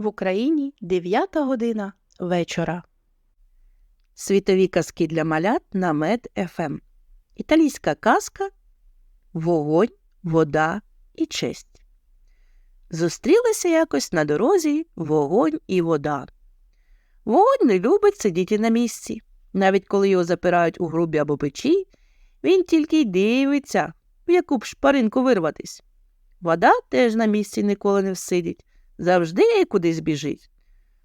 В Україні 9 година вечора. Світові казки для малят на Мед ФМ. Італійська казка Вогонь, вода і честь. Зустрілися якось на дорозі вогонь і вода. Вогонь не любить сидіти на місці. Навіть коли його запирають у грубі або печі, він тільки й дивиться, в яку б шпаринку вирватись. Вода теж на місці ніколи не всидить, завжди кудись біжить.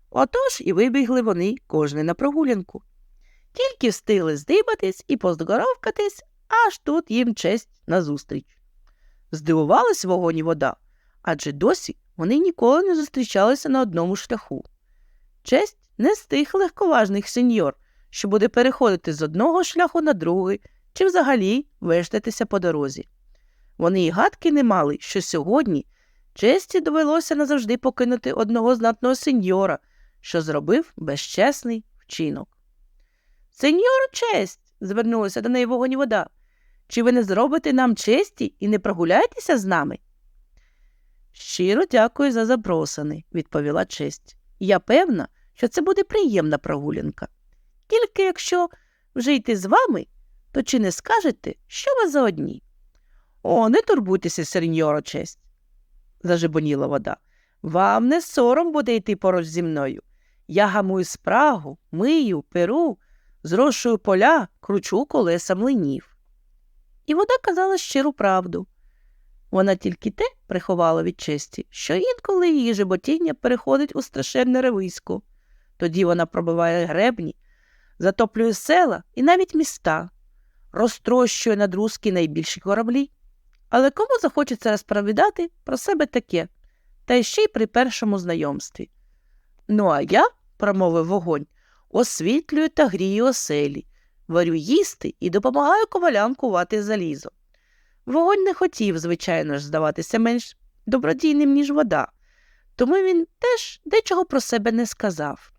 Отож і вибігли вони кожний на прогулянку. Тільки встигли здибатись і поздоровкатись, аж тут їм честь назустріч. Здивувались вогонь і вода, адже досі вони ніколи не зустрічалися на одному шляху. Честь не з тих легковажних сеньор, що буде переходити з одного шляху на другий чи взагалі вештатися по дорозі. Вони й гадки не мали, що сьогодні честі довелося назавжди покинути одного знатного сеньора, що зробив безчесний вчинок. Сеньор честь, звернулася до неї вогонь вода. Чи ви не зробите нам честі і не прогуляєтеся з нами? Щиро дякую за запросини, відповіла честь. Я певна, що це буде приємна прогулянка. Тільки якщо вже йти з вами, то чи не скажете, що ви за одні? О, не турбуйтеся, сеньоро честь, зажебоніла вода. Вам не сором буде йти поруч зі мною. Я гамую спрагу, мию, перу, зрошую поля, кручу колеса млинів. І вода казала щиру правду. Вона тільки те приховала від честі, що інколи її животіння переходить у страшенне ревисько. Тоді вона пробиває гребні, затоплює села і навіть міста, розтрощує на друзки найбільші кораблі. Але кому захочеться розповідати про себе таке, та ще й при першому знайомстві. Ну, а я, промовив вогонь, освітлюю та грію оселі, варю їсти і допомагаю ковалям кувати залізо. Вогонь не хотів, звичайно ж, здаватися менш добродійним, ніж вода, тому він теж дечого про себе не сказав.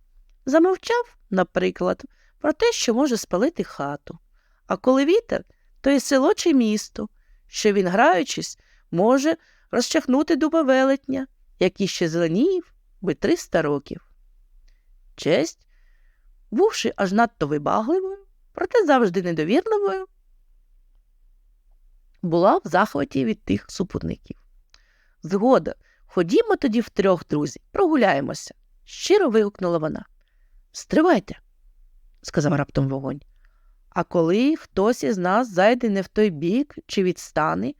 Замовчав, наприклад, про те, що може спалити хату. А коли вітер, то і село чи місто, що він, граючись, може розчахнути дуба велетня, який ще зеленів би триста років. Честь, бувши аж надто вибагливою, проте завжди недовірливою, була в захваті від тих супутників. Згода, ходімо тоді втрьох, друзі, прогуляємося, щиро вигукнула вона. Стривайте, сказав раптом вогонь. А коли хтось із нас зайде не в той бік чи відстане,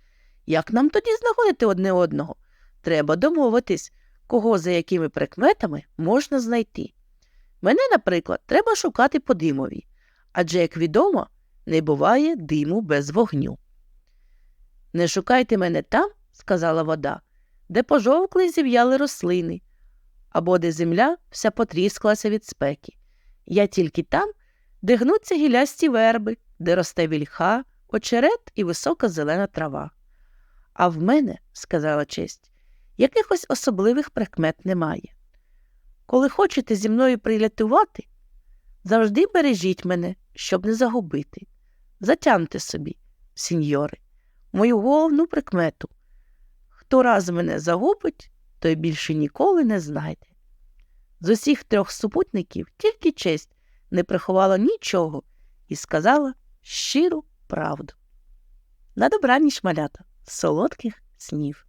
як нам тоді знаходити одне одного? Треба домовитись, кого за якими прикметами можна знайти. Мене, наприклад, треба шукати по димові, адже, як відомо, не буває диму без вогню. Не шукайте мене там, сказала вода, де пожовкли й зів'яли рослини, або де земля вся потріскалася від спеки. Я тільки там, де гнуться гілясті верби, де росте вільха, очерет і висока зелена трава. А в мене, сказала честь, якихось особливих прикмет немає. Коли хочете зі мною прилятувати, завжди бережіть мене, щоб не загубити. Затямте собі, сіньори, мою головну прикмету. Хто раз мене загубить, той більше ніколи не знайде. З усіх трьох супутників тільки честь не приховала нічого і сказала щиру правду. На добраніч, малята, солодких снів.